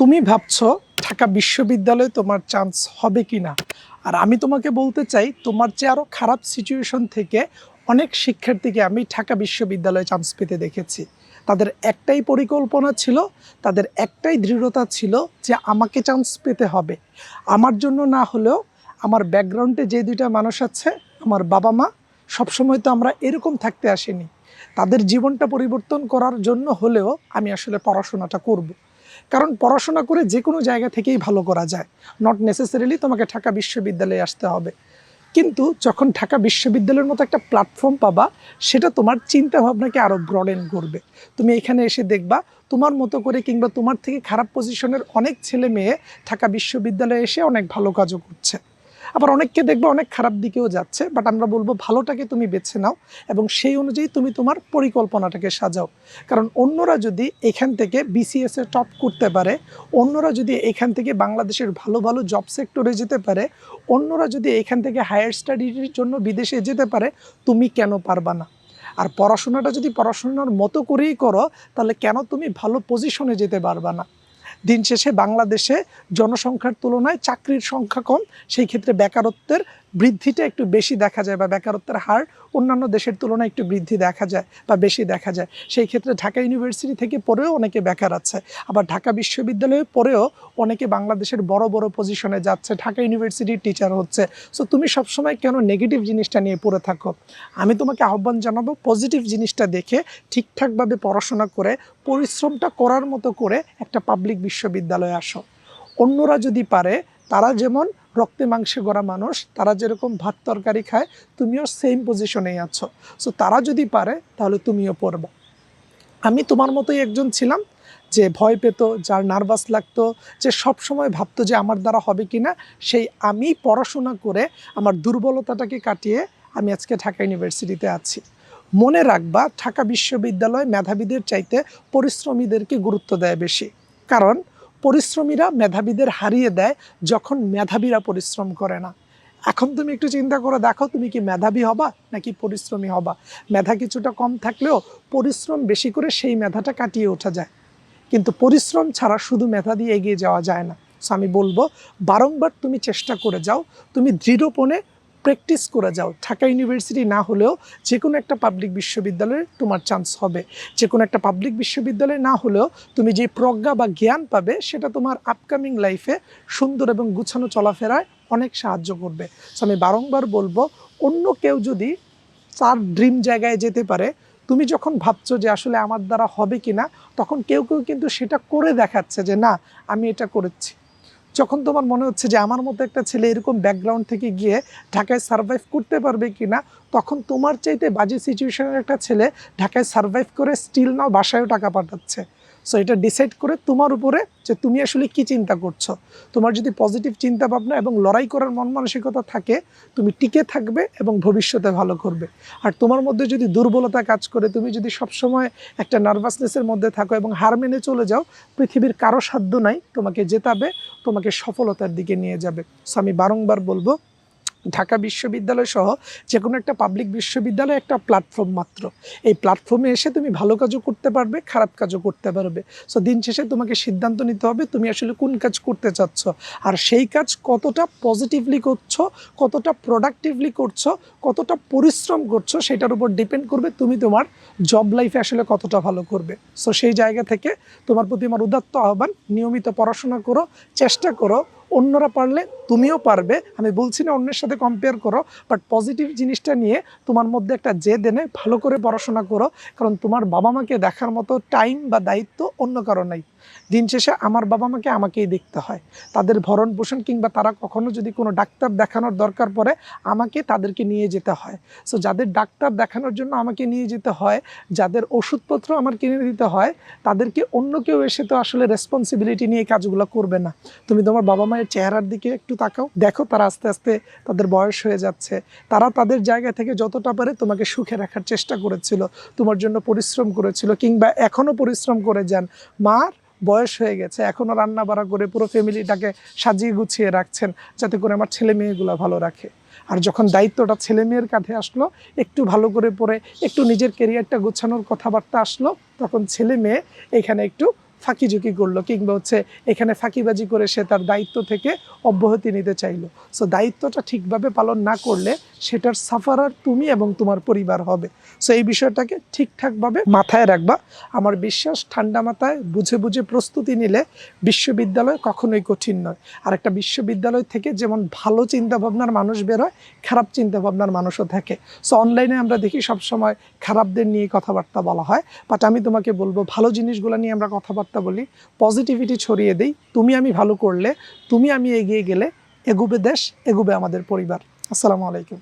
তুমি ভাবছ ঢাকা বিশ্ববিদ্যালয়ে তোমার চান্স হবে কি না আর আমি তোমাকে বলতে চাই, তোমার চেয়ে আরও খারাপ সিচুয়েশন থেকে অনেক শিক্ষার্থীকে আমি ঢাকা বিশ্ববিদ্যালয়ে চান্স পেতে দেখেছি। তাদের একটাই পরিকল্পনা ছিল, তাদের একটাই দৃঢ়তা ছিল যে আমাকে চান্স পেতে হবে। আমার জন্য না হলেও আমার ব্যাকগ্রাউন্ডে যে দুইটা মানুষ আছে, আমার বাবা মা, সবসময় তো আমরা এরকম থাকতে আসিনি। তাদের জীবনটা পরিবর্তন করার জন্য হলেও আমি আসলে পড়াশোনাটা করব। কারণ পড়াশোনা করে যে কোনো জায়গা থেকেই ভালো করা যায়। নট নেসেসারিলি তোমাকে ঢাকা বিশ্ববিদ্যালয়ে আসতে হবে। কিন্তু যখন ঢাকা বিশ্ববিদ্যালয়ের মতো একটা প্ল্যাটফর্ম পাবা, সেটা তোমার চিন্তা ভাবনাকে আরও ব্রডেন করবে। তুমি এখানে এসে দেখবা, তোমার মতো করে কিংবা তোমার থেকে খারাপ পজিশনের অনেক ছেলে মেয়ে ঢাকা বিশ্ববিদ্যালয়ে এসে অনেক ভালো কাজও করছে। আবার অনেককে দেখবে অনেক খারাপ দিকেও যাচ্ছে বাট আমরা বলব ভালোটাকে তুমি বেছে নাও এবং সেই অনুযায়ী তুমি তোমার পরিকল্পনাটাকে সাজাও। কারণ অন্যরা যদি এখান থেকে বিসিএস এ টপ করতে পারে, অন্যরা যদি এখান থেকে বাংলাদেশের ভালো ভালো জব সেক্টরে যেতে পারে, অন্যরা যদি এখান থেকে হায়ার স্টাডির জন্য বিদেশে যেতে পারে, তুমি কেন পারবা না? আর পড়াশোনাটা যদি পড়াশোনার মতো করেই করো, তাহলে কেন তুমি ভালো পজিশনে যেতে পারবা না? দিন শেষে বাংলাদেশে জনসংখ্যার তুলনায় চাকরির সংখ্যা কম সেই ক্ষেত্রে বেকারত্বের বৃদ্ধিটা একটু বেশি দেখা যায় বা বেকারত্বের হার অন্যান্য দেশের তুলনায় একটু বৃদ্ধি দেখা যায় বা বেশি দেখা যায়। সেই ক্ষেত্রে ঢাকা ইউনিভার্সিটি থেকে পড়েও অনেকে বেকার আছে। আবার ঢাকা বিশ্ববিদ্যালয়ে পড়েও অনেকে বাংলাদেশের বড় বড় পজিশনে যাচ্ছে। ঢাকা ইউনিভার্সিটির টিচার হচ্ছে। সো তুমি সবসময় কেন নেগেটিভ জিনিসটা নিয়ে পড়ে থাকো? আমি তোমাকে আহ্বান জানাব পজিটিভ জিনিসটা দেখে, ঠিকঠাকভাবে পড়াশোনা করে, পরিশ্রমটা করার মতো করে একটা পাবলিক বিশ্ববিদ্যালয়ে আসো। অন্যরা যদি পারে তারা যেমন রক্তে মাংসে গড়া মানুষ, তারা যেরকম ভাত তরকারি খায়, তুমিও সেম পজিশনেই আছো। সো তারা যদি পারে, তাহলে তুমিও পড়বা। আমি তোমার মতোই একজন ছিলাম যে ভয় পেত, যার নার্ভাস লাগতো, যে সব সময় ভাবতো যে আমার দ্বারা হবে কি না সেই আমি পড়াশোনা করে আমার দুর্বলতাটাকে কাটিয়ে আমি আজকে ঢাকা ইউনিভার্সিটিতে আছি। মনে রাখবা, ঢাকা বিশ্ববিদ্যালয় মেধাবীদের চাইতে পরিশ্রমীদেরকে গুরুত্ব দেয় বেশি। কারণ পরিশ্রমীরা মেধাবীদের হারিয়ে দেয় যখন মেধাবীরা পরিশ্রম করে না। এখন তুমি একটু চিন্তা করে দেখো, তুমি কি মেধাবী হবা নাকি পরিশ্রমী হবা? মেধা কিছুটা কম থাকলেও পরিশ্রম বেশি করে সেই মেধাটা কাটিয়ে ওঠা যায়। কিন্তু পরিশ্রম ছাড়া শুধু মেধা দিয়ে এগিয়ে যাওয়া যায় না। সো আমি বলব, বারংবার তুমি চেষ্টা করে যাও, তুমি দৃঢ়পণে প্র্যাকটিস করে যাও। ঢাকা ইউনিভার্সিটি না হলেও যে কোনো একটা পাবলিক বিশ্ববিদ্যালয়ে তোমার চান্স হবে। যে কোনো একটা পাবলিক বিশ্ববিদ্যালয়ে না হলেও তুমি যে প্রজ্ঞা বা জ্ঞান পাবে, সেটা তোমার আপকামিং লাইফে সুন্দর এবং গুছানো চলাফেরায় অনেক সাহায্য করবে। সো আমি বারংবার বলব, অন্য কেউ যদি তার ড্রিম জায়গায় যেতে পারে, তুমি যখন ভাবছ যে আসলে আমার দ্বারা হবে কি না তখন কেউ কেউ কিন্তু সেটা করে দেখাচ্ছে যে, না, আমি এটা করেছি। যখন তোমার মনে হচ্ছে যে আমার মতো একটা ছেলে এরকম ব্যাকগ্রাউন্ড থেকে গিয়ে ঢাকায় সার্ভাইভ করতে পারবে কি না তখন তোমার চাইতে বাজে সিচুয়েশনের একটা ছেলে ঢাকায় সার্ভাইভ করে স্টিল নাও বাসায়ও টাকা পাঠাচ্ছে। সো এটা ডিসাইড করে তোমার উপরে যে তুমি আসলে কি চিন্তা করছ। তোমার যদি পজিটিভ চিন্তা ভাবনা এবং লড়াই করার মন মানসিকতা থাকে, তুমি টিকে থাকবে এবং ভবিষ্যতে ভালো করবে। আর তোমার মধ্যে যদি দুর্বলতা কাজ করে, তুমি যদি সবসময় একটা নার্ভাসনেসের মধ্যে থাকো এবং হার মেনে চলে যাও, পৃথিবীর কারও সাধ্য নাই তোমাকে জেতাবে, তোমাকে সফলতার দিকে নিয়ে যাবে। সো আমি বারংবার বলব ঢাকা বিশ্ববিদ্যালয় সহ যে কোনো একটা পাবলিক বিশ্ববিদ্যালয় একটা প্ল্যাটফর্ম মাত্র। এই প্ল্যাটফর্মে এসে তুমি ভালো কাজও করতে পারবে, খারাপ কাজও করতে পারবে। সো দিন শেষে তোমাকে সিদ্ধান্ত নিতে হবে তুমি আসলে কোন কাজ করতে চাচ্ছ। আর সেই কাজ কতটা পজিটিভলি করছ, কতটা প্রোডাক্টিভলি করছ, কতটা পরিশ্রম করছ, সেটার উপর ডিপেন্ড করবে তুমি তোমার জব লাইফে আসলে কতটা ভালো করবে। সো সেই জায়গা থেকে তোমার প্রতি আমার উদাত্ত আহ্বান, নিয়মিত পড়াশোনা করো, চেষ্টা করো অন্যরা পারলে তুমিও পারবে। আমি বলছি না অন্যের সাথে কম্পেয়ার করো বাট পজিটিভ জিনিসটা নিয়ে তোমার মধ্যে একটা জেদ এনে ভালো করে পড়াশোনা করো, কারণ তোমার বাবা মাকে দেখার মতো টাইম বা দায়িত্ব অন্য কারও নাই। দিন শেষে আমার বাবা মাকে আমাকেই দেখতে হয়। তাদের ভরণ পোষণ কিংবা তারা কখনো যদি কোনো ডাক্তার দেখানোর দরকার পড়ে, আমাকে তাদেরকে নিয়ে যেতে হয়। সো যাদের ডাক্তার দেখানোর জন্য আমাকে নিয়ে যেতে হয়, যাদের ওষুধপত্র আমার কিনে দিতে হয়, তাদেরকে অন্য কেউ এসে তো আসলে রেসপন্সিবিলিটি নিয়ে কাজগুলো করবে না। তুমি তোমার বাবা মায়ের চেহারার দিকে একটু তাকাও। দেখো তারা আস্তে আস্তে তাদের বয়স হয়ে যাচ্ছে। তারা তাদের জায়গা থেকে যতটা পারে তোমাকে সুখে রাখার চেষ্টা করেছিল, তোমার জন্য পরিশ্রম করেছিল কিংবা এখনও পরিশ্রম করে যান। মার বয়স হয়ে গেছে এখনও রান্না বাড়া করে পুরো ফ্যামিলিটাকে সাজিয়ে গুছিয়ে রাখছেন যাতে করে আমার ছেলে মেয়েগুলো ভালো রাখে। আর যখন দায়িত্বটা ছেলে মেয়ের কাঁধে আসলো, একটু ভালো করে পড়ে একটু নিজের কেরিয়ারটা গোছানোর কথাবার্তা আসলো, তখন ছেলে মেয়ে এখানে একটু ফাঁকিঝুঁকি করল কিংবা হচ্ছে এখানে ফাঁকিবাজি করে সে তার দায়িত্ব থেকে অব্যাহতি নিতে চাইলো। সো দায়িত্বটা ঠিকভাবে পালন না করলে সেটার সাফারার তুমি এবং তোমার পরিবার হবে। সো এই বিষয়টাকে ঠিকঠাকভাবে মাথায় রাখবা। আমার বিশ্বাস ঠান্ডা মাথায় বুঝে বুঝে প্রস্তুতি নিলে বিশ্ববিদ্যালয় কখনোই কঠিন নয়। আর একটা বিশ্ববিদ্যালয় থেকে যেমন ভালো চিন্তাভাবনার মানুষ বেরোয় খারাপ চিন্তাভাবনার মানুষও থাকে। সো অনলাইনে আমরা দেখি সবসময় খারাপদের নিয়ে কথাবার্তা বলা হয়। বাট আমি তোমাকে বলব, ভালো জিনিসগুলো নিয়ে আমরা কথাবার্তা বলি পজিটিভিটি ছড়িয়ে দিই, তুমি আমি ভালো করলে, তুমি আমি এগিয়ে গেলে, এগুবে দেশ, এগুবে আমাদের পরিবার। আসসালামু আলাইকুম।